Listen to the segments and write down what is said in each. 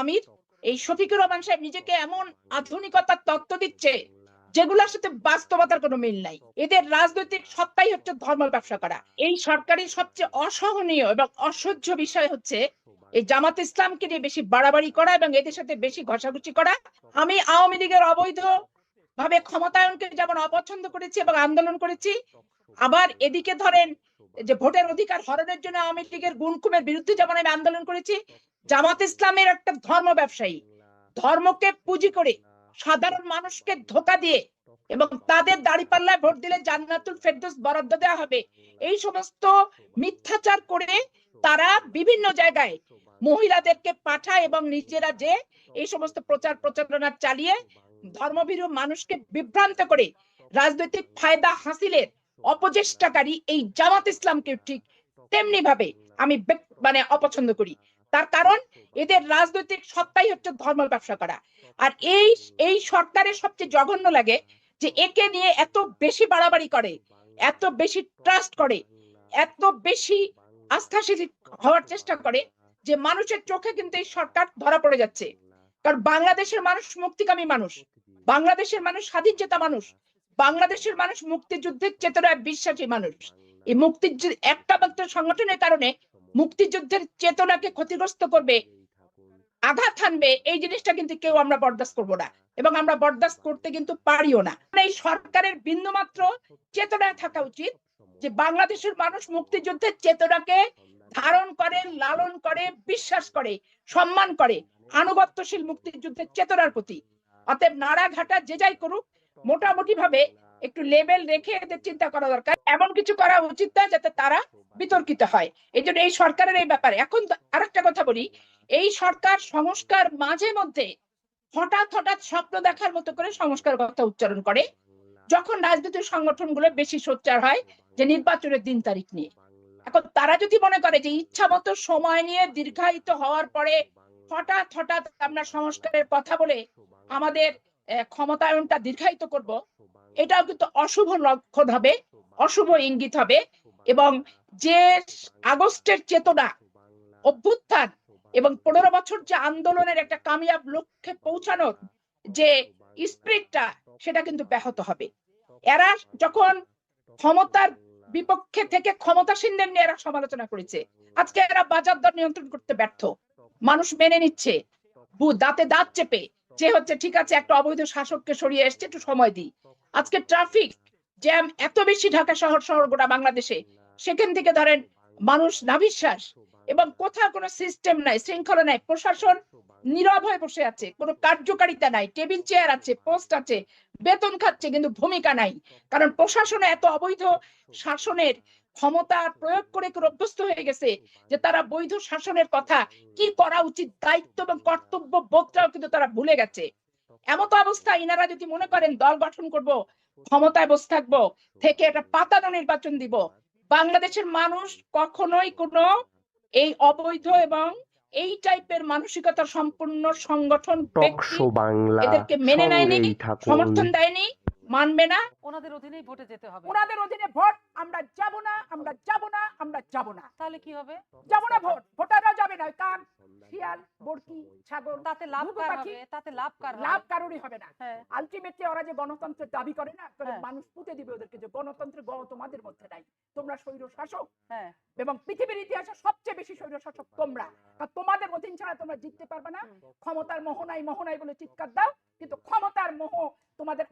আমির এই শফিকুর রহমান সাহেব নিজেকে এমন আধুনিকতার তত্ত্ব দিচ্ছে যেগুলোর সাথে বাস্তবতার কোনো মিল নাই। এদের রাজনৈতিক সত্তাই হচ্ছে ধর্ম ব্যবসা করা। এই সরকারের সবচেয়ে অসহনীয় এবং অসহ্য বিষয় হচ্ছে এই জামাত ইসলামকে নিয়ে বেশি বাড়াবাড়ি করা এবং এদের সাথে বেশি ঘষাঘষি করা। আমি আওয়ামী লীগের অবৈধ ভাবে ক্ষমতায়নকে যেমন অপছন্দ করেছি এবং আন্দোলন করেছি, আবার এদিকে ধরেন যে ভোটের অধিকার হরণের জন্য আওয়ামী লীগের গুণকুমের বিরুদ্ধে যেমন আমি আন্দোলন করেছি জামাত ইসলামের একটা ধর্ম ব্যবসায়ী। ধর্মকে পুঁজি করে সাধারণ মানুষকে ধোকা দিয়ে এবং তাদের দাড়িপাল্লায় ভোট দিলে জান্নাতুল ফেরদৌস বরাদ্দ দেওয়া হবে। এই সমস্ত মিথ্যাচার করে তারা বিভিন্ন জায়গায় মহিলাদেরকে পাঠায় এবং নিজেরা যে এই সমস্ত প্রচার প্রচারণা চালিয়ে ধর্মভীরু মানুষকে বিভ্রান্ত করে রাজনৈতিক ফায়দা হাসিলের অপচেষ্টাকারী এই জামাত ইসলামকে ঠিক তেমনি ভাবে আমি মানে অপছন্দ করি। তার কারণ এদের রাজনৈতিক সত্তাই হচ্ছে ধর্ম ব্যবসা করা। আর এই এই সরকারের সবচেয়ে জঘন্য লাগে যে একে নিয়ে এত বেশি বাড়াবাড়ি করে এত বেশি ট্রাস্ট করে এত বেশি আস্থাশীল হওয়ার চেষ্টা করে যে মানুষের চোখে কিন্তু এই সরকার ধরা পড়ে যাচ্ছে। কারণ বাংলাদেশের মানুষ মুক্তিকামী মানুষ বাংলাদেশের মানুষ স্বাধীন চেতা মানুষ বাংলাদেশের মানুষ মুক্তিযুদ্ধের চেতনায় বিশ্বাসী মানুষ। এই মুক্তিযুদ্ধ একটা মাত্র সংগঠনের কারণে মুক্তিযুদ্ধের চেতনাকে ক্ষতিগ্রস্ত করবে, আঘাত হানবে, এই জিনিসটা কিন্তু কেউ আমরা বরদাস্ত করব না। এবং আমরা বরদাস্ত করতে কিন্তু পারিও না। এই সরকারের বিন্দুমাত্র চেতনায় থাকা উচিত যে বাংলাদেশের মানুষ মুক্তিযুদ্ধের চেতনাকে ধারণ করে, লালন করে, বিশ্বাস করে, সম্মান করে, আনুগত্যশীল মুক্তিযুদ্ধের চেতনার প্রতি। অতএব নাড়া ঘাটা যে যাই করুক মোটামুটি ভাবে একটু লেভেল রেখে এদের চিন্তা করা দরকার। এমন কিছু করা উচিত নয় যাতে তারা বিতর্কিত হয়। এই জন্য এই সরকারের এই ব্যাপারে এখন তো আরেকটা কথা বলি। এই সরকার সংস্কার মাঝে মধ্যে হঠাৎ হঠাৎ স্বপ্ন দেখার মতো করে সংস্কার কথা উচ্চারণ করে। যখন রাজনৈতিক সংগঠনগুলো বেশি সোচ্চার হয় যে নির্বাচনের দিন তারিখ নিয়ে। এখন তারা যদি মনে করে যে ইচ্ছা মতো সময় নিয়ে দীর্ঘায়িত হওয়ার পরে হঠাৎ হঠাৎ আমরা সংস্কারের কথা বলে আমাদের ক্ষমতায়নটা দীর্ঘায়িত করব এটাও কিন্তু অশুভ লক্ষণ হবে, অশুভ ইঙ্গিত হবে এবং যে আগস্টের চেতনা অভ্যুত্থান এবং পনেরো বছর যে আন্দোলনের একটা কামিয়াব লক্ষ্যে পৌঁছানোর যে স্পিরিটটা, সেটা কিন্তু ব্যাহত হবে। এরা যখন ক্ষমতার বিপক্ষে থেকে ক্ষমতাসীনদের নিয়ে এরা সমালোচনা করেছে, আজকে এরা বাজার দর নিয়ন্ত্রণ করতে ব্যর্থ। মানুষ মেনে নিচ্ছে দাঁতে দাঁত চেপে যে হচ্ছে, ঠিক আছে, একটা অবৈধ শাসককে সরিয়ে এসছে, একটু সময় দিই। আজকে ট্রাফিক জ্যাম এত বেশি ঢাকা শহর শহর গোটা বাংলাদেশে। সেখান থেকে ধরেন মানুষ নাভিশ্বাস এবং কোথাও কোনো সিস্টেম নাই, শৃঙ্খলা নাই, প্রশাসন নীরব হয়ে বসে আছে, কোনো কার্যকারিতা নাই টেবিল চেয়ার আছে পোস্ট আছে, বেতন খাচ্ছে কিন্তু ভূমিকা নাই। কারণ প্রশাসনে এত অবৈধ শাসনের ক্ষমতা প্রয়োগ করে অভ্যস্ত হয়ে গেছে যে তারা বৈধ শাসনের কথা কি করা উচিত, দায়িত্ব এবং কর্তব্য বোধটাও কিন্তু তারা ভুলে গেছে। এমত অবস্থা ইনারা যদি মনে করেন দল গঠন করব ক্ষমতায় বসে থাকব থেকে একটা পাতানো নির্বাচন দিব বাংলাদেশের মানুষ কখনোই কোনো এই অবৈধ এবং এই টাইপের মানসিকতা সম্পূর্ণ সংগঠন এদেরকে মেনে নেয়নি সমর্থন দেয়নি মানবে না। ওনাদের অধীনেই ভোটে যেতে হবে। ওনাদের অধীনে ভোট আমরা যাব না আমরা যাব না আমরা যাব না। তাহলে কি হবে? যাব না ভোট ভোটাররা যাবে না। কান শিয়াল বরকি ছাগল তাতে লাভ কার হবে? তাতে লাভ কার হবে? লাভ কারোরই হবে না। হ্যাঁ। আলটিমেটলি ওরা যে গণতন্ত্রের দাবি করে না হ্যাঁ। মানুষ পুঁতে দিবে ওদেরকে যে গণতন্ত্রের গ তোমাদের মধ্যে নাই। তোমরা স্বৈর শাসক হ্যাঁ। এবং পৃথিবীর ইতিহাসে সবচেয়ে বেশি স্বৈর শাসক তোমরা তোমাদের অধীন ছাড়া তোমরা জিততে পারবে না। ক্ষমতার মোহ নাই মোহ বলে চিৎকার দাও কিন্তু তোমাদের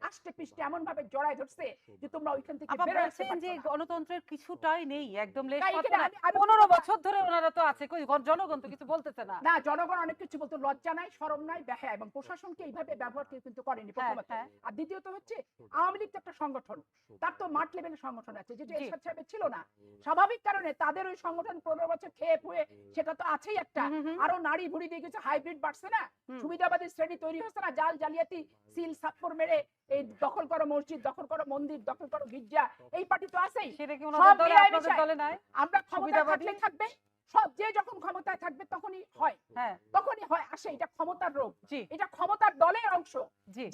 আষ্টে পৃষ্ঠে এমন ভাবে জড়ায় ধরছে যে তোমরা ওইখান থেকে বের হতে বলছেন যে গণতন্ত্রের কিছুটাই নেই একদম লেশ তাই মাত্র কিনা? নাই। আমি- আমি পনেরো বলতে বছর ধরে ওনারা তো আছে কই জনগণ তো কিছু বলতেছে না। না জনগণ অনেক কিছু বলতে লজ্জা নাই শরম নাই ব্যাহা এবং প্রশাসনকে এইভাবে ব্যবহার কেউ কিন্তু করেনি হ্যাঁ প্রথমত। হ্যাঁ। আর দ্বিতীয়ত হচ্ছে আওয়ামী লীগ তো একটা সংগঠন। তার তো মাঠ লেভেলের সংগঠন আছে যেটা। এরশাদ সাহেবের ছিল না। স্বাভাবিক কারণে তাদের ওই সংগঠন পনেরো বছর খেয়ে ফুয়ে সেটা তো আছেই একটা। আরও নারী ভুড়ি দিয়ে কিছু হাইব্রিড বাড়ছে না? সুবিধাবাদী শ্রেণি তৈরি হচ্ছে না জাল জালিয়াতি সিল সাপ্পর মেরে মসজিদ দখল করো মন্দির দখল করো গির্জা এই পার্টি তো আছেই। সেটা কি আমরা? থাকলে থাকবে সব যে যখন ক্ষমতায় থাকবে তখনই হয়। হ্যাঁ। তখনই হয় আসে এটা ক্ষমতার রোগ। এটা ক্ষমতার দলের অংশ।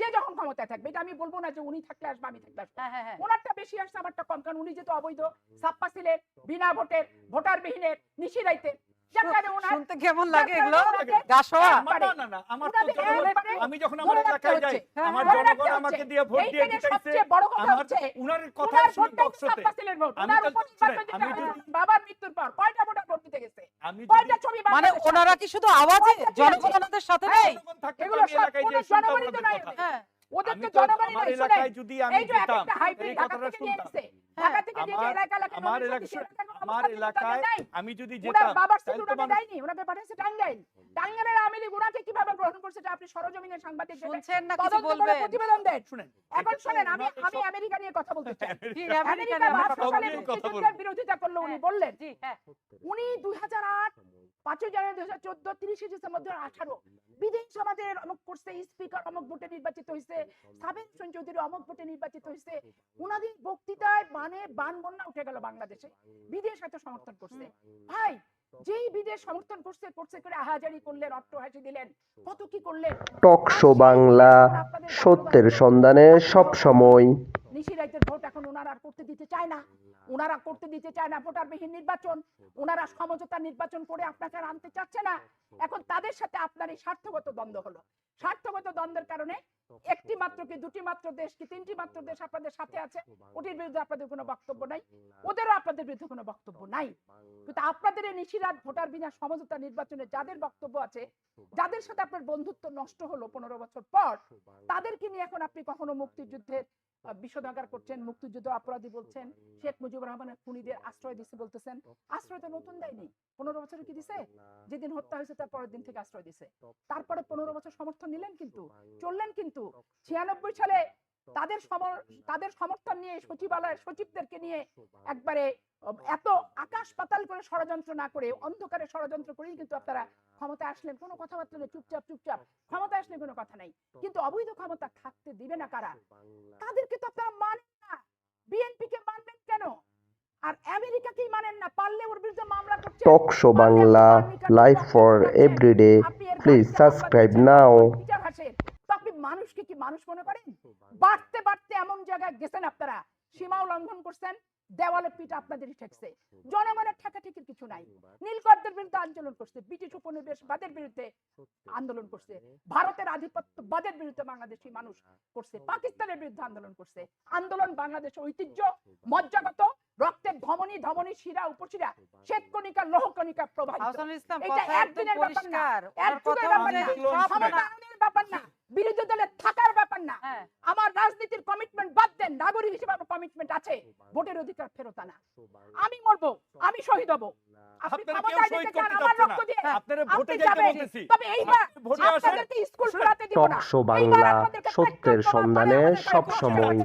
যে যখন ক্ষমতায় থাকবে এটা আমি বলব না যে উনি থাকলে আসবে আমি থাকলে আসব। হ্যাঁ হ্যাঁ ওনারটা বেশি আসছে আমারটা কম কারণ উনি যেহেতু অবৈধ সাপ্পা ছিলেন বিনা ভোটের ভোটার বিহীনের নিশিরাইতে শুনতে কেমন লাগে এগুলো? ওনাকে না, না, না, আমার তো ওনাদের জনগণ- একবারে আমি যখন আমার এলাকায় যাই হ্যাঁ, আমার জনগণ আমাকে দিয়ে ভোট দিয়ে জিতাইছে সবচেয়ে বড় কথা আমার উনার কথা ওনার শুনি ভোটটা কিন্তু বক্সতে সাতটা ছিলেন ভোট। আমি ওনার তো উপর শুনেন, নির্বাচন আমি বাবার মৃত্যুর পর কয়টা ভোটার ভোট দিতে গেছে? আমি কয়টা ছবি মানে ওনারা কি শুধু আওয়াজে? কয়টা কি জনগণ আছে? সাথে নেই জনগণ এগুলো সব এলাকায় কোনো যেয়ে শুনতাম জনগণই তো নাই কথা। ওদের। হ্যাঁ। ওদের জনগণই নাই এলাকায় যদি আমি এই যে এক যেতাম এই কথাটা শুনতাম। ঢাকা থেকে যে যে আমার- এলাকা আমার আমার এলাকায় আমি যদি যেতাম বাবার সাথে তো ওনাকে দেয়নি ওনাকে পাঠিয়েছে টাঙ্গাইল টাঙ্গাইলের আওয়ামী লীগ ওনাকে কীভাবে গ্রহণ করছে এটা আপনি সরজমিনের সাংবাদিক। শুনছেন না কিছু বলবেন প্রতিবেদন দেন শুনেন এখন শুনেন আমি আমি আমেরিকা নিয়ে কথা বলতে চাই আমেরিকা- আমেরিকান আমেরিকা। বিরোধিতা করল উনি হ্যাঁ। বললেন জি হ্যাঁ উনি দুই হাজার আট পাঁচই জানুয়ারি দুই হাজার চোদ্দ তিরিশে ডিসেম্বর দুই হাজার আঠারো অমুক করছে স্পিকার অমুক ভোটে নির্বাচিত হয়েছে সাবেক হোসেন চৌধুরী অমুক ভোটে নির্বাচিত হয়েছে উনাদের বক্তৃতায় মানে বান বন্যা উঠে গেল বাংলাদেশে। বিদেশ সমর্থন করছে। ভাই যেই বিদেশ সমর্থন করছে করছে করে আহাজারি করলেন অট্টহাসি দিলেন কত কি করলেন? টক শো বাংলা সত্যের সন্ধানে সব সময় নিশি রাইতের ভোট এখন ওনারা আর করতে দিতে চায় না। ওনারা করতে দিতে চায় না ভোটারবিহীন নির্বাচন ওনারা সমঝোতা নির্বাচন করে আপনাকে আর আনতে চাচ্ছে না। এখন তাদের সাথে আপনার এই স্বার্থগত দ্বন্দ্ব হলো। স্বার্থগত দ্বন্দ্বের কারণে একটি মাত্র কি, দুটি মাত্র দেশ কি, তিনটি মাত্র দেশ আপনাদের সাথে আছে, ওটির বিরুদ্ধে আপনাদের কোনো বক্তব্য নাই, ওদেরও আপনাদের বিরুদ্ধে কোনো বক্তব্য নাই। কিন্তু আপনাদের এই নিশিরাত ভোটার বিনা সমঝোতা নির্বাচনে যাদের বক্তব্য আছে, যাদের সাথে আপনার বন্ধুত্ব নষ্ট হলো পনেরো বছর পর, তাদেরকে নিয়ে এখন আপনি কখনো মুক্তিযুদ্ধের বিষোদাগার করছেন, মুক্তিযুদ্ধ অপরাধী বলছেন, শেখ মুজিবুর রহমানের খুনিদের আশ্রয় দিছে বলতেছেন। আশ্রয় তো নতুন দেয়নি, পনেরো বছরে কি দিছে? যেদিন হত্যা হয়েছে তার পরের দিন থেকে আশ্রয় দিছে। তারপরে পনেরো বছর সমর্থন নিলেন কিন্তু, চললেন কিন্তু। ছিয়ানব্বই সালে তাদের সমর- তাদের সমর্থন নিয়ে সচিবালয়ের সচিবদেরকে নিয়ে একবারে এত আকাশ পাতাল করে ষড়যন্ত্র না করে, অন্ধকারে ষড়যন্ত্র করেই কিন্তু আপনারা ক্ষমতা আসলেন কোনো কথাবার্তা নেই চুপচাপ চুপচাপ ক্ষমতা আসলে কোনো কথা নাই। কিন্তু অবৈধ ক্ষমতা থাকতে দিবে না কারা? তাদেরকে তো আপনারা মানেন না। বিএনপি কে মানবেন কেন? আর আমেরিকাকেই মানেন না পারলে ওর বিরুদ্ধে মামলা করছেন talk show Bangla live for everyday please subscribe now আপনি মানুষকে কি মানুষ মনে করেন? বাড়তে বাড়তে এমন জায়গায় গেছেন আপনারা? সীমাও লঙ্ঘন করছেন দেওয়ালে পিঠ আপনাদেরই ঠেকছে। জনগণের ঠেকাঠেকির কিছু নাই। নীলকরদের বিরুদ্ধে আন্দোলন করছে ব্রিটিশ উপনিবেশবাদের বিরুদ্ধে আন্দোলন করছে ভারতের আধিপত্যবাদের বিরুদ্ধে বাংলাদেশি মানুষ করছে পাকিস্তানের বিরুদ্ধে আন্দোলন করছে। আন্দোলন বাংলাদেশের ঐতিহ্য মজ্জাগত রক্তের ধমনী ধমনী শিরা উপশিরা শ্বেত কণিকা লোহ কণিকা প্রবাহিত। ইসলাম এটা একদিনের ব্যাপার না, পরিষ্কার। এক কথা যুগের ব্যাপার না, ক্ষমতায়নের ব্যাপার না বিরোধী দলে থাকার ব্যাপার না। হ্যাঁ। আমার রাজনীতির কমিটমেন্ট বাদ দেন নাগরিক হিসেবে কমিটমেন্ট আছে ভোটের অধিকার ফেরত আনা। আমি মরবো আমি শহীদ হব। আপনি ক্ষমতায় শহীদ যেতে চান আমার রক্ত দিয়ে আপনি যাবেন। তবে এইবার আপনি ভোটে আসেন। আপনাদেরকে স্কুল খোলাতে দিব না। এইবার আপনাদেরকে সত্যের সন্ধানে সব সময়।